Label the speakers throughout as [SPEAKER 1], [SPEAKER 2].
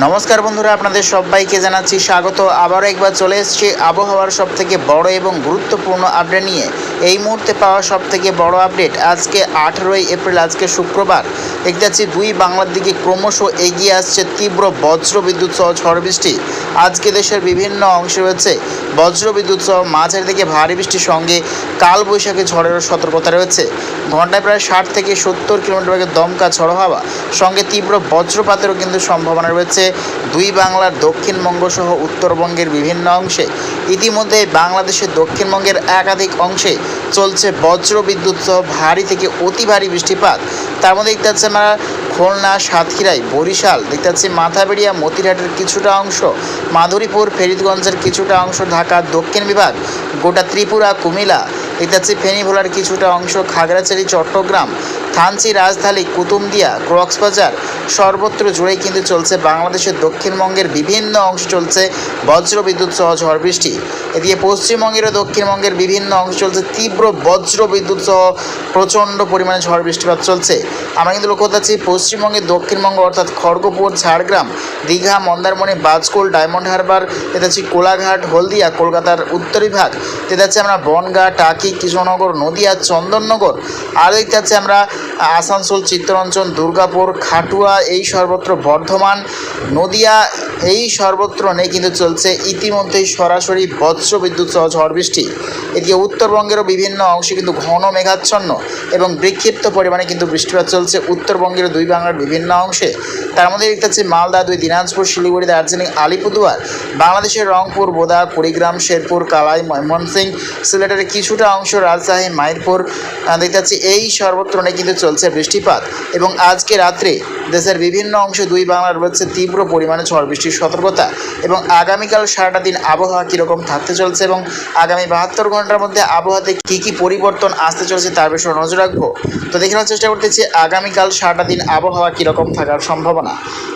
[SPEAKER 1] নমস্কার বন্ধুরা, আপনাদের সবাইকে জানাচ্ছি স্বাগত। আবারও একবার চলে এসেছি আবহাওয়ার সব থেকে বড় এবং গুরুত্বপূর্ণ আপডেট নিয়ে। এই মুহূর্তে পাওয়া সব থেকে বড় আপডেট আজকে আঠেরোই এপ্রিল, আজকে শুক্রবার। দেখতে পাচ্ছি দুই বাংলার দিকে ক্রমশ এগিয়ে আসছে তীব্র বজ্র বিদ্যুৎ সহ ঝড় বৃষ্টি। আজকে দেশের বিভিন্ন অংশে রয়েছে বজ্র বিদ্যুৎ সহ মাঝের দিকে ভারী বৃষ্টির সঙ্গে কালবৈশাখী ঝড়েরও সতর্কতা রয়েছে। ঘন্টায় প্রায় ষাট থেকে সত্তর কিলোমিটার বেগে দমকা ঝড় হাওয়া। সঙ্গে তীব্র বজ্রপাতেরও কিন্তু সম্ভাবনা রয়েছে। দুই বাংলার দক্ষিণবঙ্গ সহ উত্তরবঙ্গের বিভিন্ন অংশে। ইতিমধ্যে বাংলাদেশের দক্ষিণবঙ্গের একাধিক অংশে চলছে বজ্র বিদ্যুৎ সহ ভারী থেকে অতি ভারী বৃষ্টিপাত। তার মধ্যে দেখতে পাচ্ছি আমরা খুলনা সাতক্ষীরাই বরিশাল, দেখতে পাচ্ছি মাথাবেড়িয়া, মতিরহাটের কিছুটা অংশ, মাধুরীপুর, ফেরিদগঞ্জের কিছুটা অংশ ঢাকার দক্ষিণ বিভাগ, গোটা ত্রিপুরা, কুমিল্লা, দেখতে পাচ্ছি ফেনী ভোলার কিছুটা অংশ, খাগড়াছড়ি, চট্টগ্রাম থানচি রাজধানী কুতুমদিয়া কক্সবাজার সর্বত্র জুড়েই কিন্তু চলছে বাংলাদেশের দক্ষিণবঙ্গের বিভিন্ন অংশ চলছে বজ্র বিদ্যুৎ সহ ঝড় বৃষ্টি। এদিকে পশ্চিমবঙ্গের ও দক্ষিণবঙ্গের বিভিন্ন অংশ চলছে তীব্র বজ্র বিদ্যুৎ সহ প্রচণ্ড পরিমাণে ঝড় বৃষ্টিপাত চলছে। আমরা কিন্তু লক্ষ্য করতে পশ্চিমবঙ্গের দক্ষিণবঙ্গ অর্থাৎ খড়গপুর, ঝাড়গ্রাম, দীঘা, মন্দারমণি, বাজকুল, ডায়মন্ড হারবার হচ্ছে কোলাঘাট, হলদিয়া, কলকাতার উত্তর বিভাগ যেটা হচ্ছে আমরা বনগাঁ, টাকি, কৃষ্ণনগর, নদিয়া, চন্দননগর। আর দেখতে আমরা আসানসোল চিত্তরঞ্জন দুর্গাপুর খাটুয়া এই সর্বত্র বর্ধমান নদিয়া এই সর্বত্র নেই কিন্তু চলছে ইতিমধ্যেই সরাসরি বজ্র বিদ্যুৎ সহ ঝড় বৃষ্টি। এদিকে উত্তরবঙ্গেরও বিভিন্ন অংশে কিন্তু ঘন মেঘাচ্ছন্ন এবং বিক্ষিপ্ত পরিমাণে কিন্তু বৃষ্টিপাত চলছে। উত্তরবঙ্গের দুই বাংলার বিভিন্ন অংশে। তার মধ্যে দেখতে পাচ্ছি মালদা দুই দিনাজপুর শিলিগুড়ি দার্জিলিং আলিপুরদুয়ার বাংলাদেশের রংপুর বোদা কুড়িগ্রাম শেরপুর কালাই ময়মনসিং সিলেটের কিছুটা অংশ রাজশাহী মাইরপুর আহ, দেখতে পাচ্ছি এই সর্বত্র নেই কিন্তু চলছে বৃষ্টিপাত। এবং আজকে রাত্রে দেশের বিভিন্ন অংশে দুই বাংলার রয়েছে তীব্র পরিমাণে ঝড় বৃষ্টির সতর্কতা এবং আগামীকাল সারাটা দিন আবহাওয়া কীরকম থাকতে চলছে এবং আগামী বাহাত্তর ঘণ্টার মধ্যে আবহাওয়াতে কী কী পরিবর্তন আসতে চলছে তার বিষয়ে নজর রাখব। তো দেখে নেওয়ার চেষ্টা করতেছি, আগামীকাল সারাটা দিন আবহাওয়া কীরকম থাকার সম্ভাবনা।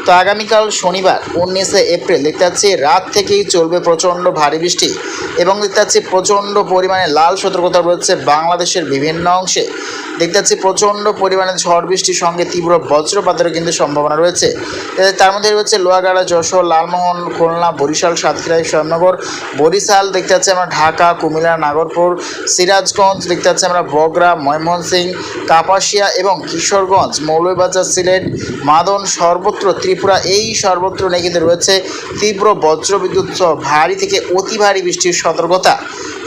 [SPEAKER 1] তো আগামীকাল শনিবার, উনিশে এপ্রিল দেখতে পাচ্ছি রাত থেকেই চলবে প্রচণ্ড ভারী বৃষ্টি এবং দেখতে পাচ্ছি প্রচণ্ড পরিমাণে লাল সতর্কতা রয়েছে বাংলাদেশের বিভিন্ন অংশে। দেখতে পাচ্ছি প্রচণ্ড পরিমাণে ঝড় বৃষ্টির সঙ্গে তীব্র বজ্রপাতেরও কিন্তু সম্ভাবনা রয়েছে। তার মধ্যে রয়েছে লোহাগাড়া, যশোর লালমোহন, খুলনা, বরিশাল, সাতক্ষীরা শ্যামনগর বরিশাল দেখতে পাচ্ছি আমরা ঢাকা, কুমিল্লা, নাগরপুর, সিরাজগঞ্জ দেখতে পাচ্ছি আমরা বগরা ময়মনসিং কাপাসিয়া এবং কিশোরগঞ্জ, মৌলভীবাজার, সিলেট, মাদন, সর্বত্র, ত্রিপুরা, এই সর্বত্র নেই কিন্তু রয়েছে তীব্র বজ্রবিদ্যুৎ সহ ভারী থেকে অতি ভারী বৃষ্টির সতর্কতা।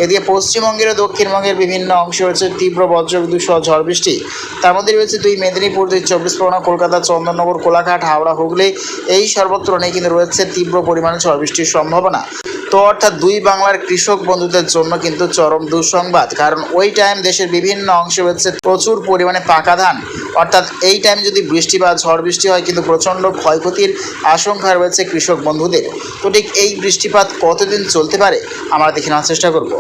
[SPEAKER 1] এদিকে পশ্চিমবঙ্গের ও দক্ষিণবঙ্গের বিভিন্ন অংশে রয়েছে তীব্র বজ্রবিদ্যুৎ সহ ঝড় বৃষ্টি। তার মধ্যে রয়েছে দুই মেদিনীপুর, দুই চব্বিশ পরগনা, কলকাতা, চন্দননগর, কোলাঘাট, হাওড়া, হুগলি। এই সর্বত্র নেই কিন্তু রয়েছে তীব্র পরিমাণে ঝড় বৃষ্টির সম্ভাবনা। তো অর্থাৎ দুই বাংলার কৃষক বন্ধুদের জন্য কিন্তু চরম দুঃসংবাদ, কারণ ওই টাইম দেশের বিভিন্ন অংশে রয়েছে প্রচুর পরিমাণে পাকা ধান। অর্থাৎ এই টাইম যদি বৃষ্টি বা ঝড় বৃষ্টি হয়, কিন্তু প্রচণ্ড ক্ষয়ক্ষতির আশঙ্কা রয়েছে কৃষক বন্ধুদের। তো ঠিক এই বৃষ্টিপাত কতদিন চলতে পারে? আমরা দেখে নেওয়ার চেষ্টা করব।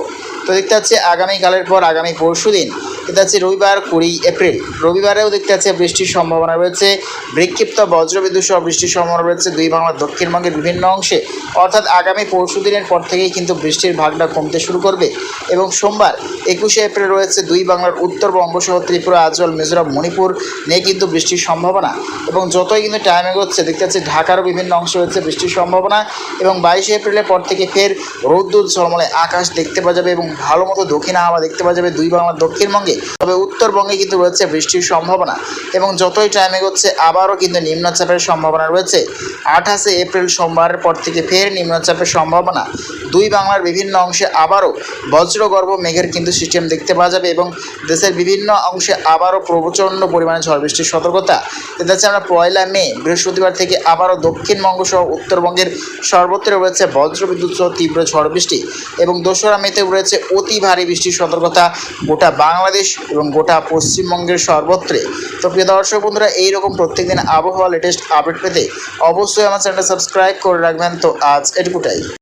[SPEAKER 1] তো দেখতে পাচ্ছি, আগামীকালের পর, আগামী পরশু দিন দেখতে পাচ্ছি রবিবার কুড়ি এপ্রিল। রবিবারেও দেখতে পাচ্ছি বৃষ্টির সম্ভাবনা রয়েছে। বিক্ষিপ্ত বজ্রবিদ্যুৎ সহ বৃষ্টির সম্ভাবনা রয়েছে দুই বাংলার দক্ষিণবঙ্গের বিভিন্ন অংশে। অর্থাৎ আগামী পরশু দিনের পর থেকেই কিন্তু বৃষ্টির ভাগটা কমতে শুরু করবে। এবং সোমবার একুশে এপ্রিল রয়েছে দুই বাংলার উত্তরবঙ্গ সহ ত্রিপুরা আজল মিজোরাম, মণিপুর নিয়ে কিন্তু বৃষ্টির সম্ভাবনা। এবং যতই কিন্তু টাইম এগোচ্ছে, দেখতে পাচ্ছি ঢাকারও বিভিন্ন অংশে রয়েছে বৃষ্টির সম্ভাবনা। এবং বাইশে এপ্রিলের পর থেকে ফের রৌদ্র ঝলমলে আকাশ দেখতে পাওয়া যাবে এবং ভালো মতো দক্ষিণ হাওয়া দেখতে পাওয়া যাবে দুই বাংলার দক্ষিণবঙ্গে। তবে উত্তরবঙ্গে কিন্তু রয়েছে বৃষ্টির সম্ভাবনা এবং যতই টাইম এগোচ্ছে, আবারও কিন্তু নিম্নচাপের সম্ভাবনা রয়েছে। আঠাশে এপ্রিল সোমবারের পর থেকে ফের নিম্নচাপের সম্ভাবনা। দুই বাংলার বিভিন্ন অংশে আবারও বজ্রগর্ভ মেঘের কিন্তু সিস্টেম দেখতে পাওয়া যাবে এবং দেশের বিভিন্ন অংশে আবারও প্রচণ্ড পরিমাণে ঝড় বৃষ্টির সতর্কতা। এটা হচ্ছে আমরা পয়লা মে, বৃহস্পতিবার থেকে আবারও দক্ষিণবঙ্গ সহ উত্তরবঙ্গের সর্বত্র রয়েছে বজ্রবিদ্যুৎ সহ তীব্র ঝড় বৃষ্টি এবং দোসরা মেতে রয়েছে অতি ভারী বৃষ্টির সতর্কতা। গোটা বাংলাদেশ এবং গোটা পশ্চিমবঙ্গের সর্বত্রে। তো প্রিয় দর্শক বন্ধুরা, এইরকম প্রত্যেকদিন আবহাওয়া লেটেস্ট আপডেট পেতে অবশ্যই আমার চ্যানেলটা সাবস্ক্রাইব করে রাখবেন। তো আজ এটুকুটাই।